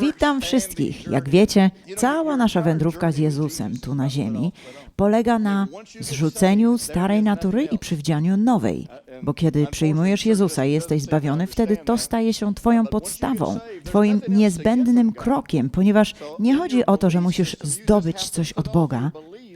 Witam wszystkich. Jak wiecie, cała nasza wędrówka z Jezusem tu na ziemi polega na zrzuceniu starej natury i przywdzianiu nowej. Bo kiedy przyjmujesz Jezusa i jesteś zbawiony, wtedy to staje się Twoją podstawą, Twoim niezbędnym krokiem, ponieważ nie chodzi o to, że musisz zdobyć coś od Boga,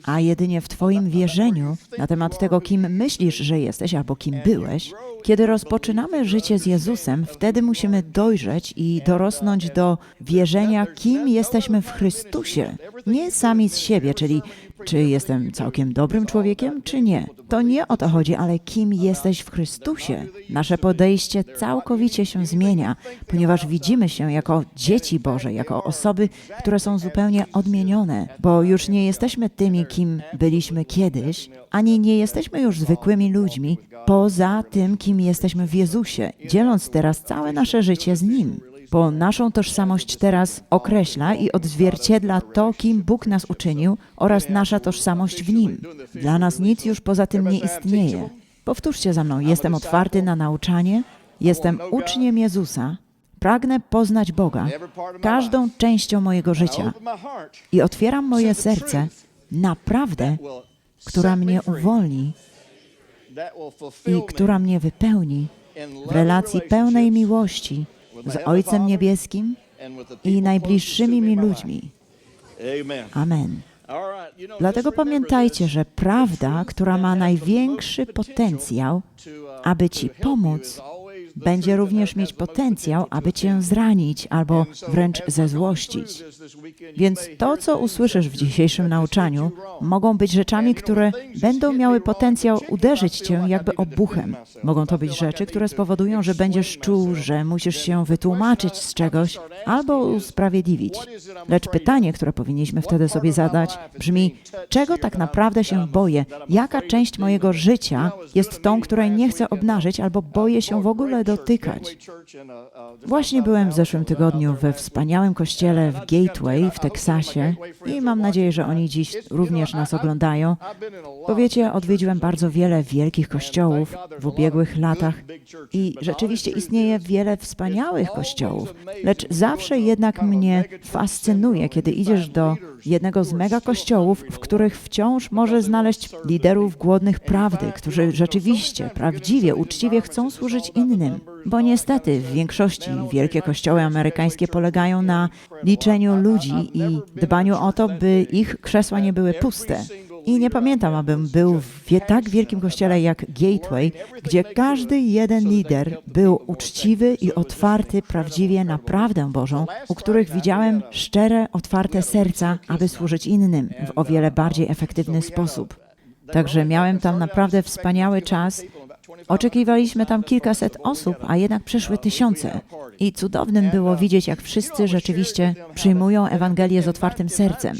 a jedynie w Twoim wierzeniu na temat tego, kim myślisz, że jesteś albo kim byłeś. Kiedy rozpoczynamy życie z Jezusem, wtedy musimy dojrzeć i dorosnąć do wierzenia, kim jesteśmy w Chrystusie. Nie sami z siebie, czyli czy jestem całkiem dobrym człowiekiem, czy nie. To nie o to chodzi, ale kim jesteś w Chrystusie. Nasze podejście całkowicie się zmienia, ponieważ widzimy się jako dzieci Boże, jako osoby, które są zupełnie odmienione, bo już nie jesteśmy tymi, kim byliśmy kiedyś, ani nie jesteśmy już zwykłymi ludźmi, poza tym, kim jesteśmy w Jezusie, dzieląc teraz całe nasze życie z Nim. Bo naszą tożsamość teraz określa i odzwierciedla to, kim Bóg nas uczynił oraz nasza tożsamość w Nim. Dla nas nic już poza tym nie istnieje. Powtórzcie za mną, jestem otwarty na nauczanie, jestem uczniem Jezusa, pragnę poznać Boga każdą częścią mojego życia i otwieram moje serce na prawdę, will która mnie uwolni i która mnie wypełni w relacji pełnej miłości z Ojcem Niebieskim i najbliższymi mi ludźmi. Amen. Dlatego pamiętajcie, że prawda, która ma największy potencjał, uh, aby ci pomóc, będzie również mieć potencjał, aby cię zranić albo wręcz zezłościć. Więc to, co usłyszysz w dzisiejszym nauczaniu, mogą być rzeczami, które będą miały potencjał uderzyć cię jakby obuchem. Mogą to być rzeczy, które spowodują, że będziesz czuł, że musisz się wytłumaczyć z czegoś albo usprawiedliwić. Lecz pytanie, które powinniśmy wtedy sobie zadać, brzmi: czego tak naprawdę się boję? Jaka część mojego życia jest tą, której nie chcę obnażyć albo boję się w ogóle dotykać? Właśnie byłem w zeszłym tygodniu we wspaniałym kościele w Gateway w Teksasie i mam nadzieję, że oni dziś również nas oglądają. Powiecie, odwiedziłem bardzo wiele wielkich kościołów w ubiegłych latach i rzeczywiście istnieje wiele wspaniałych kościołów, lecz zawsze jednak mnie fascynuje, kiedy idziesz do jednego z mega kościołów, w których wciąż możesz znaleźć liderów głodnych prawdy, którzy rzeczywiście, prawdziwie, uczciwie chcą służyć innym. Bo niestety w większości wielkie kościoły amerykańskie polegają na liczeniu ludzi i dbaniu o to, by ich krzesła nie były puste. I nie pamiętam, abym był w tak wielkim kościele jak Gateway, gdzie każdy jeden lider był uczciwy i otwarty prawdziwie na prawdę Bożą, u których widziałem szczere, otwarte serca, aby służyć innym w o wiele bardziej efektywny sposób. Także miałem tam naprawdę wspaniały czas. Oczekiwaliśmy tam kilkaset osób, a jednak przyszły tysiące. I cudownym było widzieć, jak wszyscy rzeczywiście przyjmują Ewangelię z otwartym sercem.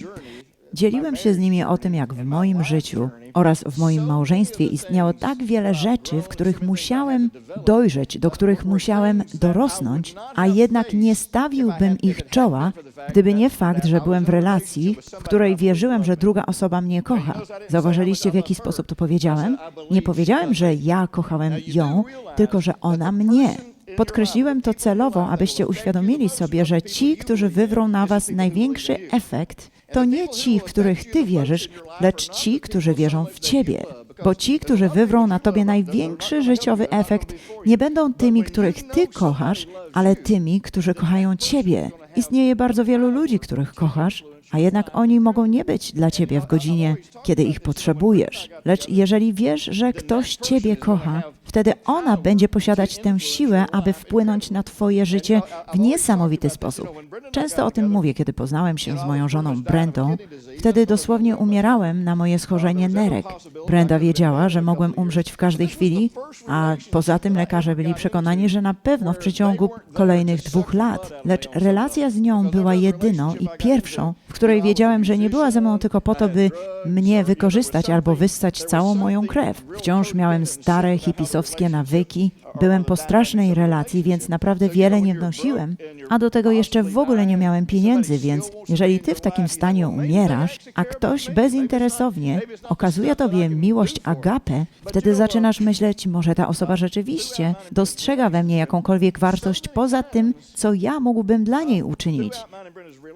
Dzieliłem się z nimi o tym, jak w moim życiu oraz w moim małżeństwie istniało tak wiele rzeczy, w których musiałem dojrzeć, do których musiałem dorosnąć, a jednak nie stawiłbym ich czoła, gdyby nie fakt, że byłem w relacji, w której wierzyłem, że druga osoba mnie kocha. Zauważyliście, w jaki sposób to powiedziałem? Nie powiedziałem, że ja kochałem ją, tylko że ona mnie. Podkreśliłem to celowo, abyście uświadomili sobie, że ci, którzy wywrą na was największy efekt, to nie ci, w których ty wierzysz, lecz ci, którzy wierzą w ciebie. Bo ci, którzy wywrą na tobie największy życiowy efekt, nie będą tymi, których ty kochasz, ale tymi, którzy kochają ciebie. Istnieje bardzo wielu ludzi, których kochasz, a jednak oni mogą nie być dla ciebie w godzinie, kiedy ich potrzebujesz. Lecz jeżeli wiesz, że ktoś ciebie kocha, wtedy ona będzie posiadać tę siłę, aby wpłynąć na twoje życie w niesamowity sposób. Często o tym mówię, kiedy poznałem się z moją żoną Brendą. Wtedy dosłownie umierałem na moje schorzenie nerek. Brenda wiedziała, że mogłem umrzeć w każdej chwili, a poza tym lekarze byli przekonani, że na pewno w przeciągu kolejnych dwóch lat. Lecz relacja z nią była jedyną i pierwszą, w której wiedziałem, że nie była ze mną tylko po to, by mnie wykorzystać albo wyssać całą moją krew. Wciąż miałem stare hipisowskie pedofilowskie nawyki, byłem po strasznej relacji, więc naprawdę wiele nie wnosiłem, a do tego jeszcze w ogóle nie miałem pieniędzy, więc jeżeli ty w takim stanie umierasz, a ktoś bezinteresownie okazuje tobie miłość agapę, wtedy zaczynasz myśleć, może ta osoba rzeczywiście dostrzega we mnie jakąkolwiek wartość poza tym, co ja mógłbym dla niej uczynić.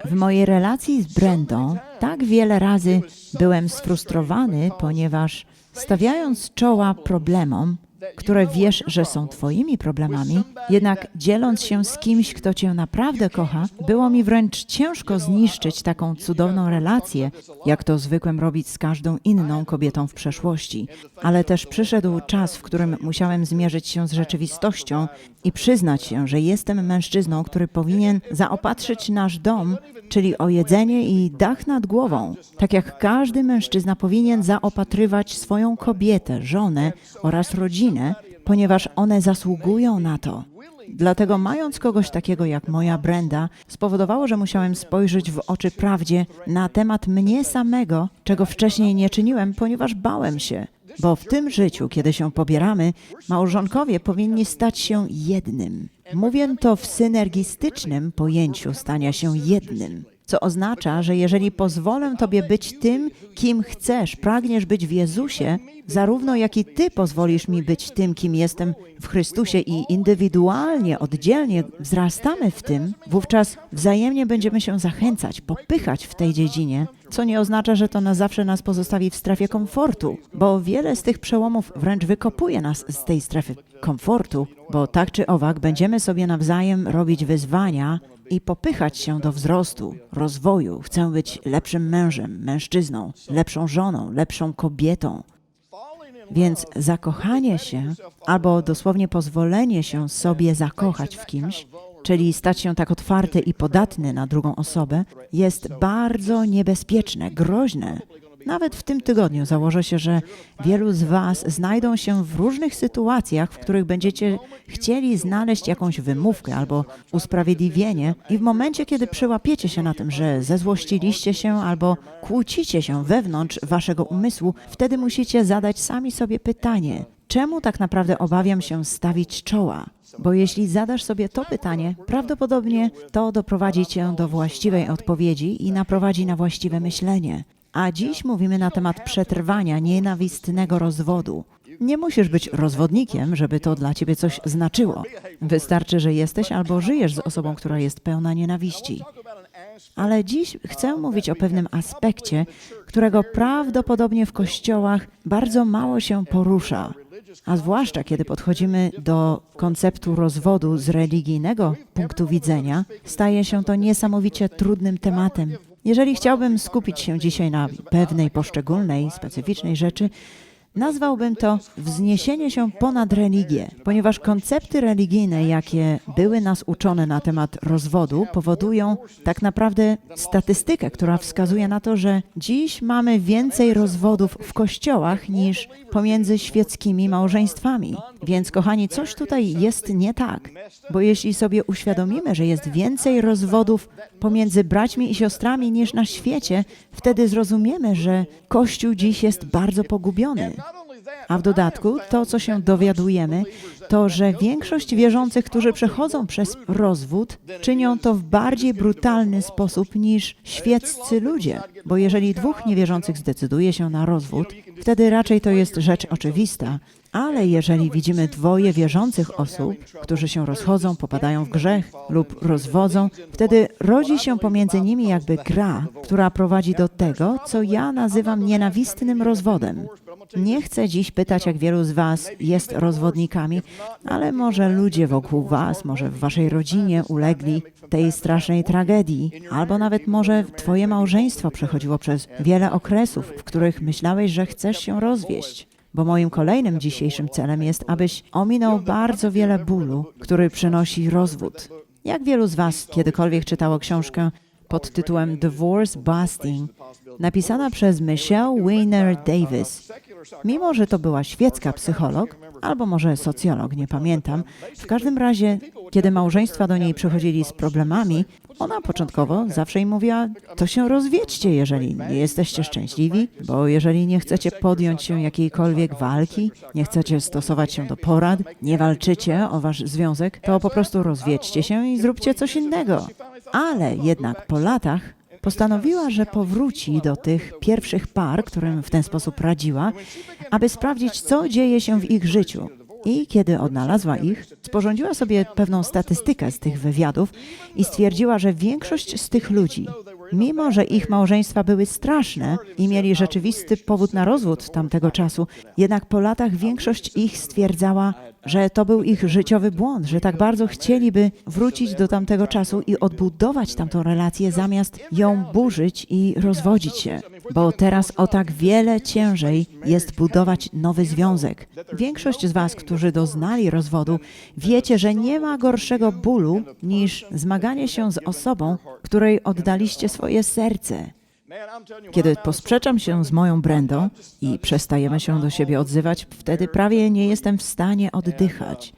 W mojej relacji z Brendą tak wiele razy byłem sfrustrowany, ponieważ stawiając czoła problemom, które wiesz, że są Twoimi problemami, jednak dzieląc się z kimś, kto Cię naprawdę kocha, było mi wręcz ciężko zniszczyć taką cudowną relację, jak to zwykłem robić z każdą inną kobietą w przeszłości. Ale też przyszedł czas, w którym musiałem zmierzyć się z rzeczywistością i przyznać się, że jestem mężczyzną, który powinien zaopatrzyć nasz dom, czyli o jedzenie i dach nad głową. Tak jak każdy mężczyzna powinien zaopatrywać swoją kobietę, żonę oraz ponieważ one zasługują na to. Dlatego mając kogoś takiego jak moja Brenda, spowodowało, że musiałem spojrzeć w oczy prawdzie na temat mnie samego, czego wcześniej nie czyniłem, ponieważ bałem się. Bo w tym życiu, kiedy się pobieramy, małżonkowie powinni stać się jednym. Mówię to w synergistycznym pojęciu stania się jednym, co oznacza, że jeżeli pozwolę Tobie być tym, kim chcesz, pragniesz być w Jezusie, zarówno jak i Ty pozwolisz mi być tym, kim jestem w Chrystusie i indywidualnie, oddzielnie wzrastamy w tym, wówczas wzajemnie będziemy się zachęcać, popychać w tej dziedzinie, co nie oznacza, że to na zawsze nas pozostawi w strefie komfortu, bo wiele z tych przełomów wręcz wykopuje nas z tej strefy komfortu, bo tak czy owak będziemy sobie nawzajem robić wyzwania i popychać się do wzrostu, rozwoju. Chcę być lepszym mężem, mężczyzną, lepszą żoną, lepszą kobietą. Więc zakochanie się, albo dosłownie pozwolenie się sobie zakochać w kimś, czyli stać się tak otwarty i podatny na drugą osobę, jest bardzo niebezpieczne, groźne. Nawet w tym tygodniu założę się, że wielu z Was znajdą się w różnych sytuacjach, w których będziecie chcieli znaleźć jakąś wymówkę albo usprawiedliwienie, i w momencie, kiedy przyłapiecie się na tym, że zezłościliście się albo kłócicie się wewnątrz Waszego umysłu, wtedy musicie zadać sami sobie pytanie: czemu tak naprawdę obawiam się stawić czoła? Bo jeśli zadasz sobie to pytanie, prawdopodobnie to doprowadzi cię do właściwej odpowiedzi i naprowadzi na właściwe myślenie. A dziś mówimy na temat przetrwania nienawistnego rozwodu. Nie musisz być rozwodnikiem, żeby to dla ciebie coś znaczyło. Wystarczy, że jesteś albo żyjesz z osobą, która jest pełna nienawiści. Ale dziś chcę mówić o pewnym aspekcie, którego prawdopodobnie w kościołach bardzo mało się porusza. A zwłaszcza kiedy podchodzimy do konceptu rozwodu z religijnego punktu widzenia, staje się to niesamowicie trudnym tematem. Jeżeli chciałbym skupić się dzisiaj na pewnej poszczególnej, specyficznej rzeczy, nazwałbym to wzniesienie się ponad religię, ponieważ koncepty religijne, jakie były nas uczone na temat rozwodu, powodują tak naprawdę statystykę, która wskazuje na to, że dziś mamy więcej rozwodów w kościołach niż pomiędzy świeckimi małżeństwami. Więc, kochani, coś tutaj jest nie tak, bo jeśli sobie uświadomimy, że jest więcej rozwodów pomiędzy braćmi i siostrami niż na świecie, wtedy zrozumiemy, że Kościół dziś jest bardzo pogubiony. A w dodatku to, co się dowiadujemy, to, że większość wierzących, którzy przechodzą przez rozwód, czynią to w bardziej brutalny sposób niż świeccy ludzie. Bo jeżeli dwóch niewierzących zdecyduje się na rozwód, wtedy raczej to jest rzecz oczywista. Ale jeżeli widzimy dwoje wierzących osób, którzy się rozchodzą, popadają w grzech lub rozwodzą, wtedy rodzi się pomiędzy nimi jakby gra, która prowadzi do tego, co ja nazywam nienawistnym rozwodem. Nie chcę dziś pytać, jak wielu z Was jest rozwodnikami, ale może ludzie wokół Was, może w Waszej rodzinie ulegli tej strasznej tragedii, albo nawet może Twoje małżeństwo przechodziło przez wiele okresów, w których myślałeś, że chcesz się rozwieść. Bo moim kolejnym dzisiejszym celem jest, abyś ominął bardzo wiele bólu, który przynosi rozwód. Jak wielu z Was kiedykolwiek czytało książkę pod tytułem Divorce Busting, napisana przez Michelle Weiner Davis. Mimo, że to była świecka psycholog, albo może socjolog, nie pamiętam, w każdym razie, kiedy małżeństwa do niej przychodzili z problemami, ona początkowo zawsze im mówiła, to się rozwiedźcie, jeżeli nie jesteście szczęśliwi, bo jeżeli nie chcecie podjąć się jakiejkolwiek walki, nie chcecie stosować się do porad, nie walczycie o wasz związek, to po prostu rozwiedźcie się i zróbcie coś innego. Ale jednak po latach postanowiła, że powróci do tych pierwszych par, którym w ten sposób radziła, aby sprawdzić, co dzieje się w ich życiu. I kiedy odnalazła ich, sporządziła sobie pewną statystykę z tych wywiadów i stwierdziła, że większość z tych ludzi, mimo że ich małżeństwa były straszne i mieli rzeczywisty powód na rozwód tamtego czasu, jednak po latach większość ich stwierdzała, że to był ich życiowy błąd, że tak bardzo chcieliby wrócić do tamtego czasu i odbudować tamtą relację, zamiast ją burzyć i rozwodzić się. Bo teraz o tak wiele ciężej jest budować nowy związek. Większość z Was, którzy doznali rozwodu, wiecie, że nie ma gorszego bólu niż zmaganie się z osobą, której oddaliście swoje serce. Kiedy posprzeczam się z moją Brendą i przestajemy się do siebie odzywać, wtedy prawie nie jestem w stanie oddychać.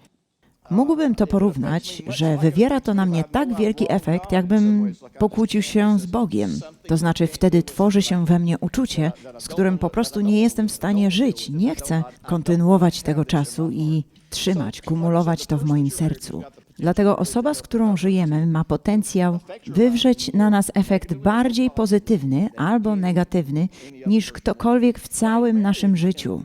Mógłbym to porównać, że wywiera to na mnie tak wielki efekt, jakbym pokłócił się z Bogiem. To znaczy, wtedy tworzy się we mnie uczucie, z którym po prostu nie jestem w stanie żyć. Nie chcę kontynuować tego czasu i trzymać, kumulować to w moim sercu. Dlatego osoba, z którą żyjemy, ma potencjał wywrzeć na nas efekt bardziej pozytywny albo negatywny niż ktokolwiek w całym naszym życiu.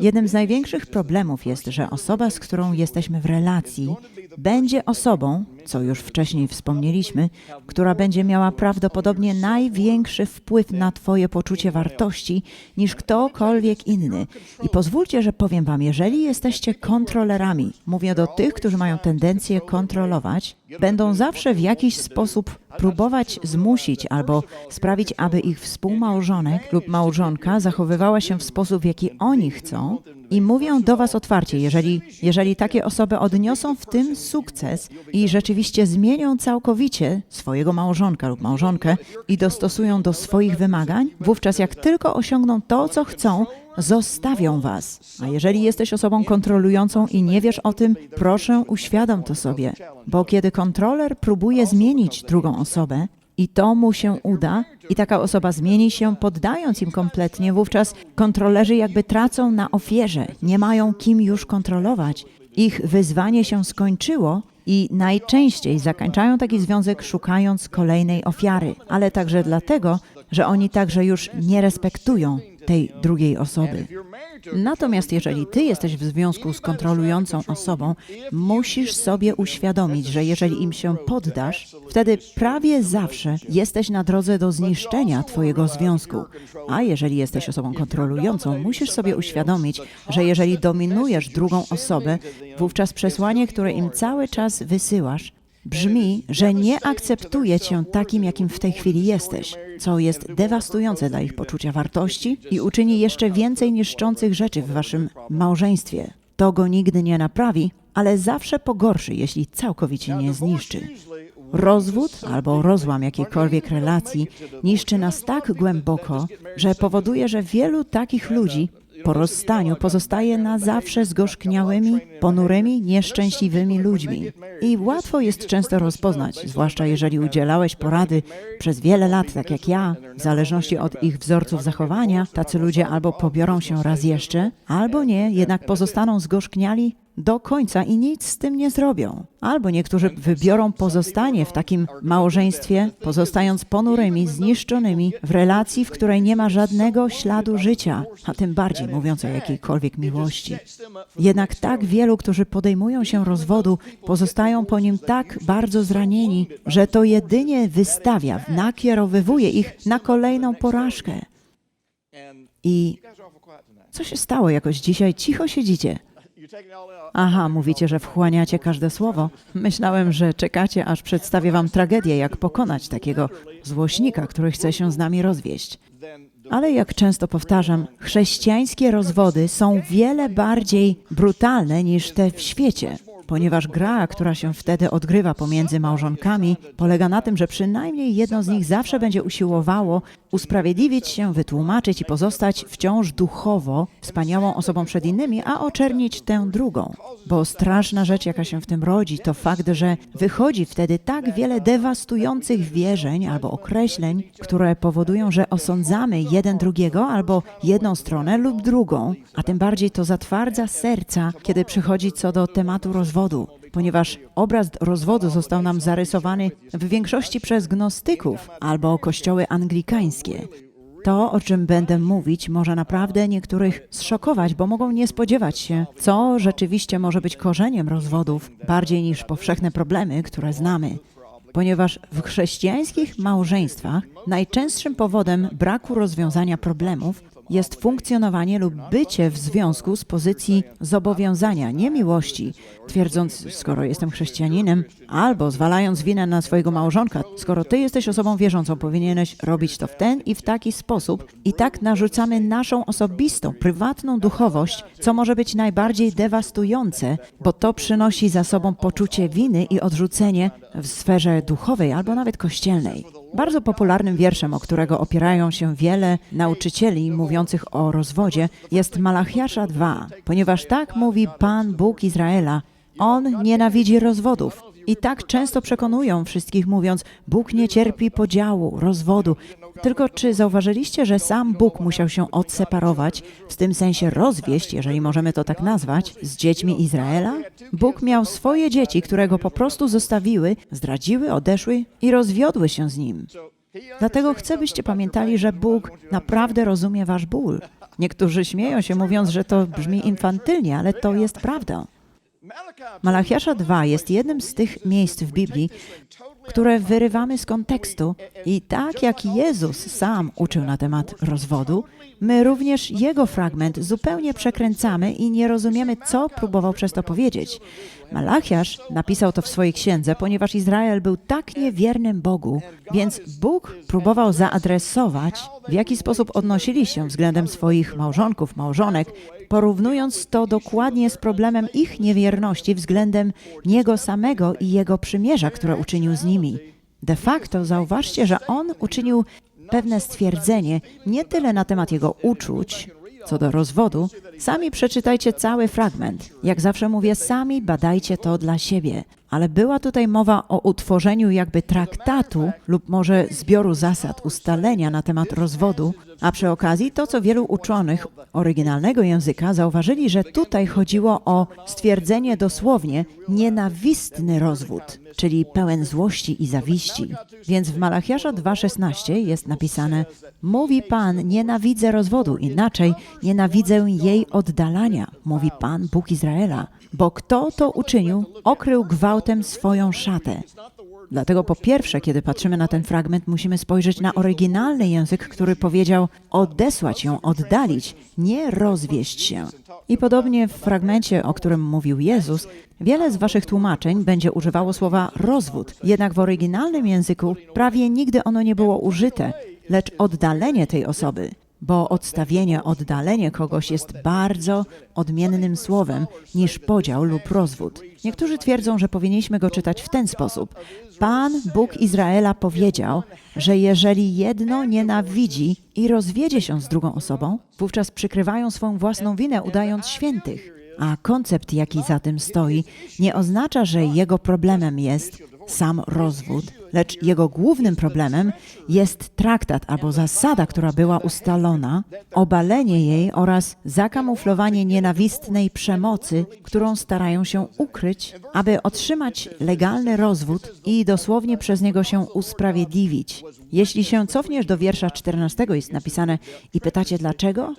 Jednym z największych problemów jest, że osoba, z którą jesteśmy w relacji, będzie osobą, co już wcześniej wspomnieliśmy, która będzie miała prawdopodobnie największy wpływ na Twoje poczucie wartości niż ktokolwiek inny. I pozwólcie, że powiem Wam, jeżeli jesteście kontrolerami, mówię do tych, którzy mają tendencję kontrolować, będą zawsze w jakiś sposób próbować zmusić albo sprawić, aby ich współmałżonek lub małżonka zachowywała się w sposób, w jaki oni chcą i mówią do Was otwarcie, jeżeli, jeżeli takie osoby odniosą w tym sukces i rzeczywiście zmienią całkowicie swojego małżonka lub małżonkę i dostosują do swoich wymagań, wówczas jak tylko osiągną to, co chcą, zostawią Was. A jeżeli jesteś osobą kontrolującą i nie wiesz o tym, proszę uświadom to sobie, bo kiedy kontroler próbuje zmienić drugą osobę, i to mu się uda, i taka osoba zmieni się, poddając im kompletnie, wówczas kontrolerzy jakby tracą na ofierze, nie mają kim już kontrolować. Ich wyzwanie się skończyło i najczęściej zakończają taki związek szukając kolejnej ofiary, ale także dlatego, że oni także już nie respektują tej drugiej osoby. Natomiast jeżeli ty jesteś w związku z kontrolującą osobą, musisz sobie uświadomić, że jeżeli im się poddasz, wtedy prawie zawsze jesteś na drodze do zniszczenia twojego związku. A jeżeli jesteś osobą kontrolującą, musisz sobie uświadomić, że jeżeli dominujesz drugą osobę, wówczas przesłanie, które im cały czas wysyłasz, brzmi, że nie akceptuje cię takim, jakim w tej chwili jesteś, co jest dewastujące dla ich poczucia wartości i uczyni jeszcze więcej niszczących rzeczy w waszym małżeństwie. To go nigdy nie naprawi, ale zawsze pogorszy, jeśli całkowicie nie zniszczy. Rozwód albo rozłam jakiejkolwiek relacji niszczy nas tak głęboko, że powoduje, że wielu takich ludzi po rozstaniu pozostaje na zawsze zgorzkniałymi, ponurymi, nieszczęśliwymi ludźmi. I łatwo jest często rozpoznać, zwłaszcza jeżeli udzielałeś porady przez wiele lat, tak jak ja, w zależności od ich wzorców zachowania, tacy ludzie albo pobiorą się raz jeszcze, albo nie, jednak pozostaną zgorzkniali do końca i nic z tym nie zrobią. Albo niektórzy wybiorą pozostanie w takim małżeństwie, pozostając ponurymi, zniszczonymi w relacji, w której nie ma żadnego śladu życia, a tym bardziej mówiąc o jakiejkolwiek miłości. Jednak tak wielu, którzy podejmują się rozwodu, pozostają po nim tak bardzo zranieni, że to jedynie wystawia, nakierowywuje ich na kolejną porażkę. I co się stało jakoś dzisiaj? Cicho siedzicie. Aha, mówicie, że wchłaniacie każde słowo. Myślałem, że czekacie, aż przedstawię wam tragedię, jak pokonać takiego złośnika, który chce się z nami rozwieść. Ale jak często powtarzam, chrześcijańskie rozwody są wiele bardziej brutalne niż te w świecie. ponieważ gra, która się wtedy odgrywa pomiędzy małżonkami, polega na tym, że przynajmniej jedno z nich zawsze będzie usiłowało usprawiedliwić się, wytłumaczyć i pozostać wciąż duchowo wspaniałą osobą przed innymi, a oczernić tę drugą. Bo straszna rzecz, jaka się w tym rodzi, to fakt, że wychodzi wtedy tak wiele dewastujących wierzeń albo określeń, które powodują, że osądzamy jeden drugiego albo jedną stronę lub drugą, a tym bardziej to zatwardza serca, kiedy przychodzi co do tematu rozwodu. Ponieważ obraz rozwodu został nam zarysowany w większości przez gnostyków albo kościoły anglikańskie. To, o czym będę mówić, może naprawdę niektórych zszokować, bo mogą nie spodziewać się, co rzeczywiście może być korzeniem rozwodów, bardziej niż powszechne problemy, które znamy. Ponieważ w chrześcijańskich małżeństwach najczęstszym powodem braku rozwiązania problemów jest funkcjonowanie lub bycie w związku z pozycji zobowiązania, nie miłości, twierdząc, skoro jestem chrześcijaninem, albo zwalając winę na swojego małżonka, skoro ty jesteś osobą wierzącą, powinieneś robić to w ten i w taki sposób. I tak narzucamy naszą osobistą, prywatną duchowość, co może być najbardziej dewastujące, bo to przynosi za sobą poczucie winy i odrzucenie w sferze duchowej albo nawet kościelnej. Bardzo popularnym wierszem, o którego opierają się wiele nauczycieli mówiących o rozwodzie, jest Malachiasza 2, ponieważ tak mówi Pan Bóg Izraela. On nienawidzi rozwodów. I tak często przekonują wszystkich, mówiąc: Bóg nie cierpi podziału, rozwodu. Tylko czy zauważyliście, że sam Bóg musiał się odseparować, w tym sensie rozwieść, jeżeli możemy to tak nazwać, z dziećmi Izraela? Bóg miał swoje dzieci, które go po prostu zostawiły, zdradziły, odeszły i rozwiodły się z nim. Dlatego chcę, byście pamiętali, że Bóg naprawdę rozumie wasz ból. Niektórzy śmieją się, mówiąc, że to brzmi infantylnie, ale to jest prawda. Malachiasza 2 jest jednym z tych miejsc w Biblii, które wyrywamy z kontekstu i tak jak Jezus sam uczył na temat rozwodu, my również jego fragment zupełnie przekręcamy i nie rozumiemy, co próbował przez to powiedzieć. Malachiasz napisał to w swojej księdze, ponieważ Izrael był tak niewiernym Bogu, więc Bóg próbował zaadresować, w jaki sposób odnosili się względem swoich małżonków, małżonek, porównując to dokładnie z problemem ich niewierności względem Niego samego i Jego przymierza, które uczynił z nimi. De facto zauważcie, że On uczynił pewne stwierdzenie nie tyle na temat Jego uczuć, co do rozwodu, sami przeczytajcie cały fragment. Jak zawsze mówię, sami badajcie to dla siebie. Ale była tutaj mowa o utworzeniu jakby traktatu lub może zbioru zasad, ustalenia na temat rozwodu, a przy okazji to, co wielu uczonych oryginalnego języka zauważyli, że tutaj chodziło o stwierdzenie dosłownie nienawistny rozwód, czyli pełen złości i zawiści. Więc w Malachiasza 2,16 jest napisane Mówi Pan, nienawidzę rozwodu, inaczej nienawidzę jej oddalania, mówi Pan, Bóg Izraela. Bo kto to uczynił, okrył gwałtem swoją szatę. Dlatego po pierwsze, kiedy patrzymy na ten fragment, musimy spojrzeć na oryginalny język, który powiedział odesłać ją, oddalić, nie rozwieść się. I podobnie w fragmencie, o którym mówił Jezus, wiele z waszych tłumaczeń będzie używało słowa rozwód, jednak w oryginalnym języku prawie nigdy ono nie było użyte, lecz oddalenie tej osoby bo odstawienie, oddalenie kogoś jest bardzo odmiennym słowem niż podział lub rozwód. Niektórzy twierdzą, że powinniśmy go czytać w ten sposób. Pan, Bóg Izraela powiedział, że jeżeli jedno nienawidzi i rozwiedzie się z drugą osobą, wówczas przykrywają swoją własną winę, udając świętych. A koncept, jaki za tym stoi, nie oznacza, że jego problemem jest sam rozwód, lecz jego głównym problemem jest traktat albo zasada, która była ustalona, obalenie jej oraz zakamuflowanie nienawistnej przemocy, którą starają się ukryć, aby otrzymać legalny rozwód i dosłownie przez niego się usprawiedliwić. Jeśli się cofniesz do wiersza 14 jest napisane i pytacie dlaczego?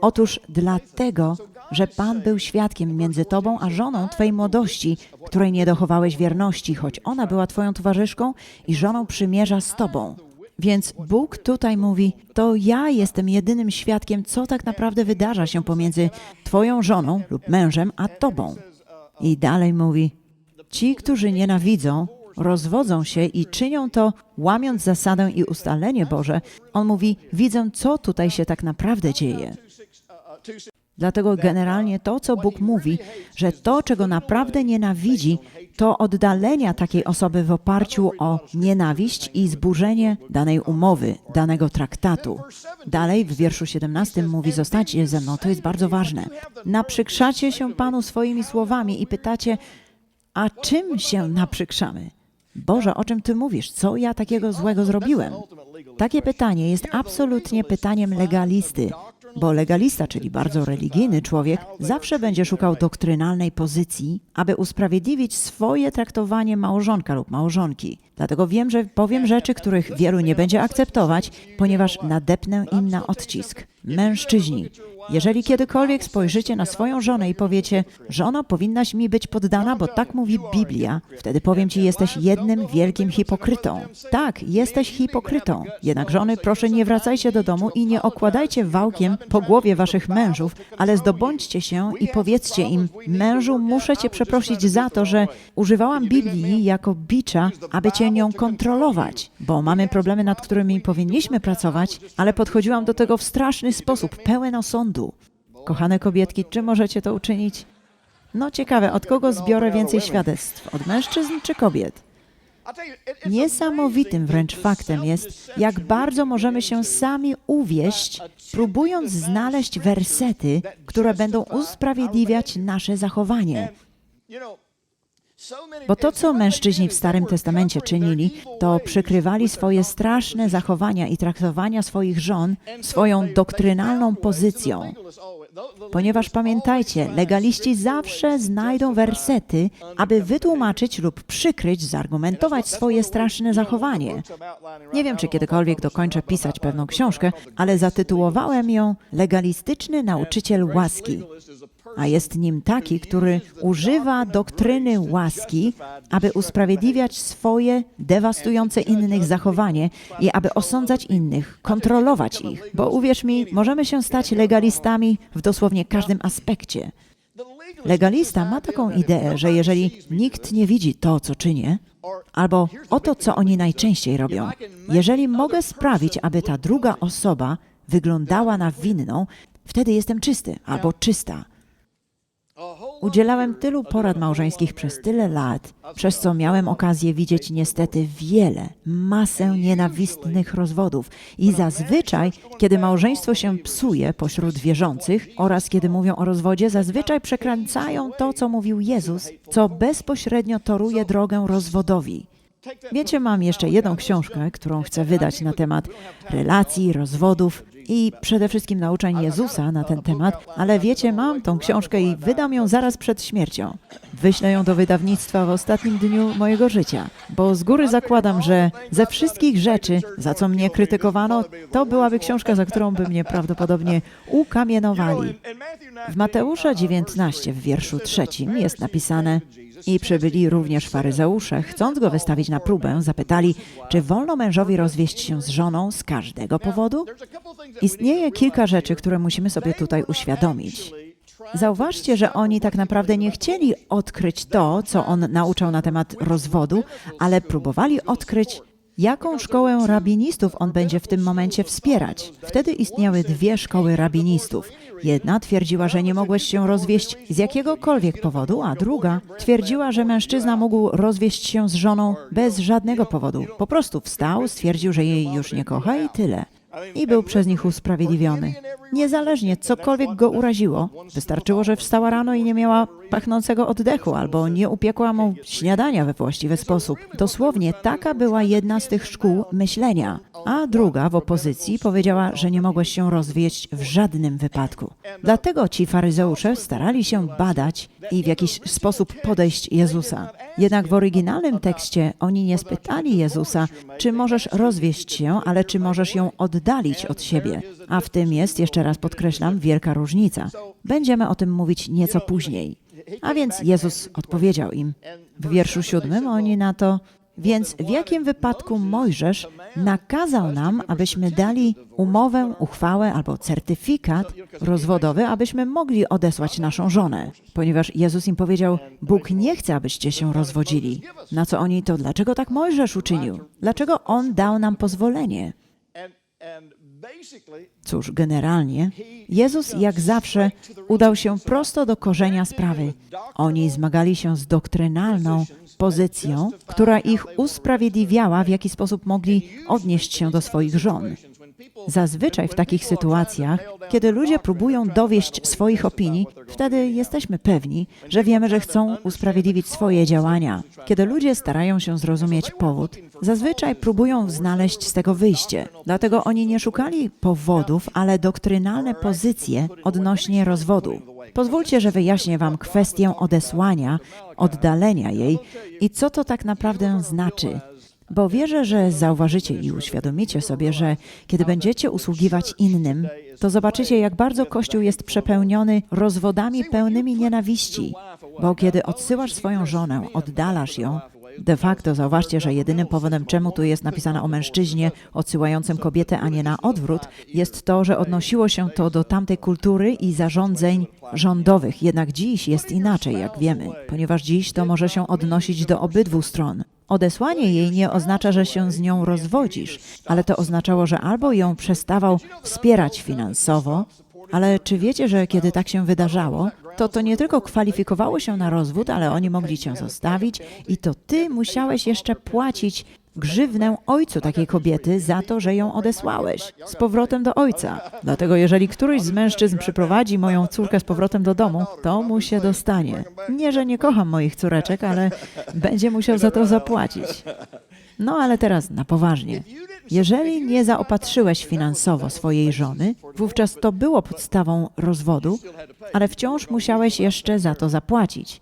Otóż dlatego, że Pan był świadkiem między tobą a żoną twojej młodości, której nie dochowałeś wierności, choć ona była twoją towarzyszką i żoną przymierza z tobą. Więc Bóg tutaj mówi: To ja jestem jedynym świadkiem, co tak naprawdę wydarza się pomiędzy twoją żoną lub mężem a tobą. I dalej mówi: Ci, którzy nienawidzą, rozwodzą się i czynią to, łamiąc zasadę i ustalenie Boże. On mówi: Widzę, co tutaj się tak naprawdę dzieje. Dlatego generalnie to, co Bóg mówi, że to, czego naprawdę nienawidzi, to oddalenia takiej osoby w oparciu o nienawiść i zburzenie danej umowy, danego traktatu. Dalej w wierszu 17 mówi: Zostańcie ze mną, to jest bardzo ważne. Naprzykrzacie się Panu swoimi słowami i pytacie, a czym się naprzykrzamy? Boże, o czym Ty mówisz? Co ja takiego złego zrobiłem? Takie pytanie jest absolutnie pytaniem legalisty, bo legalista, czyli bardzo religijny człowiek, zawsze będzie szukał doktrynalnej pozycji, aby usprawiedliwić swoje traktowanie małżonka lub małżonki. Dlatego wiem, że powiem rzeczy, których wielu nie będzie akceptować, ponieważ nadepnę im na odcisk. Mężczyźni, jeżeli kiedykolwiek spojrzycie na swoją żonę i powiecie, żono, powinnaś mi być poddana, bo tak mówi Biblia, wtedy powiem ci, jesteś jednym wielkim hipokrytą. Tak, jesteś hipokrytą. Jednak żony, proszę nie wracajcie do domu i nie okładajcie wałkiem po głowie waszych mężów, ale zdobądźcie się i powiedzcie im, mężu, muszę cię przeprosić za to, że używałam Biblii jako bicza, aby cię nią kontrolować, bo mamy problemy, nad którymi powinniśmy pracować, ale podchodziłam do tego w straszny sposób, pełen osądu. Kochane kobietki, czy możecie to uczynić? No ciekawe, od kogo zbiorę więcej świadectw? Od mężczyzn czy kobiet? Niesamowitym wręcz faktem jest, jak bardzo możemy się sami uwieść, próbując znaleźć wersety, które będą usprawiedliwiać nasze zachowanie. Bo to, co mężczyźni w Starym Testamencie czynili, to przykrywali swoje straszne zachowania i traktowania swoich żon swoją doktrynalną pozycją. Ponieważ pamiętajcie, legaliści zawsze znajdą wersety, aby wytłumaczyć lub przykryć, zargumentować swoje straszne zachowanie. Nie wiem, czy kiedykolwiek dokończę pisać pewną książkę, ale zatytułowałem ją Legalistyczny nauczyciel łaski. A jest nim taki, który używa doktryny łaski, aby usprawiedliwiać swoje dewastujące innych zachowanie i aby osądzać innych, kontrolować ich. Bo uwierz mi, możemy się stać legalistami w dosłownie każdym aspekcie. Legalista ma taką ideę, że jeżeli nikt nie widzi to, co czynię, albo oto, co oni najczęściej robią, jeżeli mogę sprawić, aby ta druga osoba wyglądała na winną, wtedy jestem czysty albo czysta. Udzielałem tylu porad małżeńskich przez tyle lat, przez co miałem okazję widzieć niestety wiele, masę nienawistnych rozwodów. I zazwyczaj, kiedy małżeństwo się psuje pośród wierzących oraz kiedy mówią o rozwodzie, zazwyczaj przekręcają to, co mówił Jezus, co bezpośrednio toruje drogę rozwodowi. Wiecie, mam jeszcze jedną książkę, którą chcę wydać na temat relacji, rozwodów i przede wszystkim nauczeń Jezusa na ten temat, ale wiecie, mam tą książkę i wydam ją zaraz przed śmiercią. Wyślę ją do wydawnictwa w ostatnim dniu mojego życia, bo z góry zakładam, że ze wszystkich rzeczy, za co mnie krytykowano, to byłaby książka, za którą by mnie prawdopodobnie ukamienowali. W Mateusza 19 w wierszu trzecim jest napisane i przybyli również faryzeusze, chcąc go wystawić na próbę, zapytali, czy wolno mężowi rozwieść się z żoną z każdego powodu? Istnieje kilka rzeczy, które musimy sobie tutaj uświadomić. Zauważcie, że oni tak naprawdę nie chcieli odkryć to, co on nauczał na temat rozwodu, ale próbowali odkryć, jaką szkołę rabinistów on będzie w tym momencie wspierać. Wtedy istniały dwie szkoły rabinistów. Jedna twierdziła, że nie mogłeś się rozwieść z jakiegokolwiek powodu, a druga twierdziła, że mężczyzna mógł rozwieść się z żoną bez żadnego powodu. Po prostu wstał, stwierdził, że jej już nie kocha i tyle. I był przez nich usprawiedliwiony. Niezależnie, cokolwiek go uraziło, wystarczyło, że wstała rano i nie miała pachnącego oddechu, albo nie upiekła mu śniadania we właściwy sposób. Dosłownie taka była jedna z tych szkół myślenia. A druga w opozycji powiedziała, że nie mogłeś się rozwieść w żadnym wypadku. Dlatego ci faryzeusze starali się badać i w jakiś sposób podejść Jezusa. Jednak w oryginalnym tekście oni nie spytali Jezusa, czy możesz rozwieść się, ale czy możesz ją oddalić od siebie. A w tym jest, jeszcze raz podkreślam, wielka różnica. Będziemy o tym mówić nieco później. A więc Jezus odpowiedział im. W wierszu siódmym oni na to, więc w jakim wypadku Mojżesz nakazał nam, abyśmy dali umowę, uchwałę albo certyfikat rozwodowy, abyśmy mogli odesłać naszą żonę? Ponieważ Jezus im powiedział, Bóg nie chce, abyście się rozwodzili. Na co oni to, dlaczego tak Mojżesz uczynił? Dlaczego On dał nam pozwolenie? Cóż, generalnie, Jezus jak zawsze udał się prosto do korzenia sprawy. Oni zmagali się z doktrynalną pozycją, która ich usprawiedliwiała, w jaki sposób mogli odnieść się do swoich żon. Zazwyczaj w takich sytuacjach, kiedy ludzie próbują dowieść swoich opinii, wtedy jesteśmy pewni, że wiemy, że chcą usprawiedliwić swoje działania. Kiedy ludzie starają się zrozumieć powód, zazwyczaj próbują znaleźć z tego wyjście. Dlatego oni nie szukali powodów, ale doktrynalne pozycje odnośnie rozwodu. Pozwólcie, że wyjaśnię Wam kwestię odesłania, oddalenia jej i co to tak naprawdę znaczy. Bo wierzę, że zauważycie i uświadomicie sobie, że kiedy będziecie usługiwać innym, to zobaczycie, jak bardzo Kościół jest przepełniony rozwodami pełnymi nienawiści. Bo kiedy odsyłasz swoją żonę, oddalasz ją, de facto zauważcie, że jedynym powodem, czemu tu jest napisane o mężczyźnie odsyłającym kobietę, a nie na odwrót, jest to, że odnosiło się to do tamtej kultury i zarządzeń rządowych. Jednak dziś jest inaczej, jak wiemy, ponieważ dziś to może się odnosić do obydwu stron. Odesłanie jej nie oznacza, że się z nią rozwodzisz, ale to oznaczało, że albo ją przestawał wspierać finansowo, ale czy wiecie, że kiedy tak się wydarzało, to to nie tylko kwalifikowało się na rozwód, ale oni mogli cię zostawić i to ty musiałeś jeszcze płacić grzywnę ojcu takiej kobiety za to, że ją odesłałeś z powrotem do ojca. Dlatego jeżeli któryś z mężczyzn przyprowadzi moją córkę z powrotem do domu, to mu się dostanie. Nie, że nie kocham moich córeczek, ale będzie musiał za to zapłacić. No ale teraz na poważnie. Jeżeli nie zaopatrzyłeś finansowo swojej żony, wówczas to było podstawą rozwodu, ale wciąż musiałeś jeszcze za to zapłacić.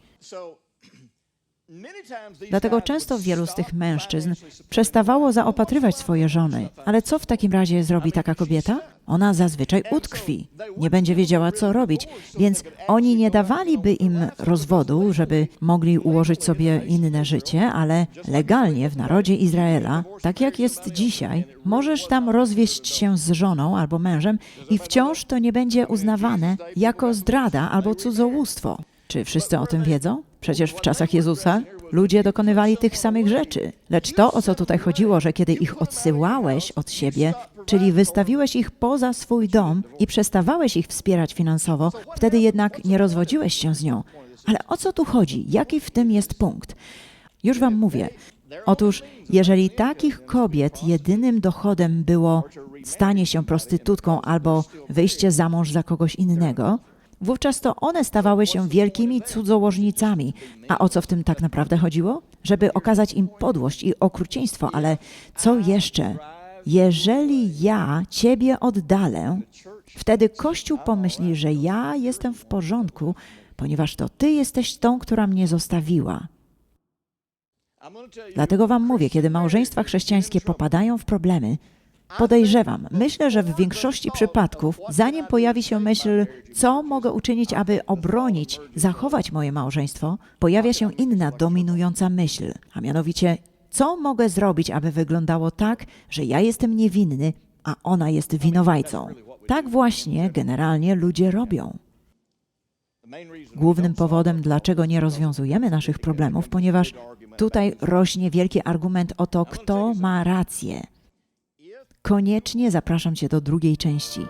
Dlatego często wielu z tych mężczyzn przestawało zaopatrywać swoje żony. Ale co w takim razie zrobi taka kobieta? Ona zazwyczaj utkwi, nie będzie wiedziała, co robić, więc oni nie dawaliby im rozwodu, żeby mogli ułożyć sobie inne życie, ale legalnie w narodzie Izraela, tak jak jest dzisiaj, możesz tam rozwieść się z żoną albo mężem i wciąż to nie będzie uznawane jako zdrada albo cudzołóstwo. Czy wszyscy o tym wiedzą? Przecież w czasach Jezusa ludzie dokonywali tych samych rzeczy. Lecz to, o co tutaj chodziło, że kiedy ich odsyłałeś od siebie, czyli wystawiłeś ich poza swój dom i przestawałeś ich wspierać finansowo, wtedy jednak nie rozwodziłeś się z nią. Ale o co tu chodzi? Jaki w tym jest punkt? Już wam mówię. Otóż, jeżeli takich kobiet jedynym dochodem było stanie się prostytutką albo wyjście za mąż za kogoś innego, Wówczas to one stawały się wielkimi cudzołożnicami. A o co w tym tak naprawdę chodziło? Żeby okazać im podłość i okrucieństwo, ale co jeszcze? Jeżeli ja ciebie oddalę, wtedy Kościół pomyśli, że ja jestem w porządku, ponieważ to ty jesteś tą, która mnie zostawiła. Dlatego wam mówię, kiedy małżeństwa chrześcijańskie popadają w problemy, Podejrzewam, myślę, że w większości przypadków, zanim pojawi się myśl, co mogę uczynić, aby obronić, zachować moje małżeństwo, pojawia się inna dominująca myśl, a mianowicie, co mogę zrobić, aby wyglądało tak, że ja jestem niewinny, a ona jest winowajcą. Tak właśnie generalnie ludzie robią. Głównym powodem, dlaczego nie rozwiązujemy naszych problemów, ponieważ tutaj rośnie wielki argument o to, kto ma rację. Koniecznie zapraszam Cię do drugiej części.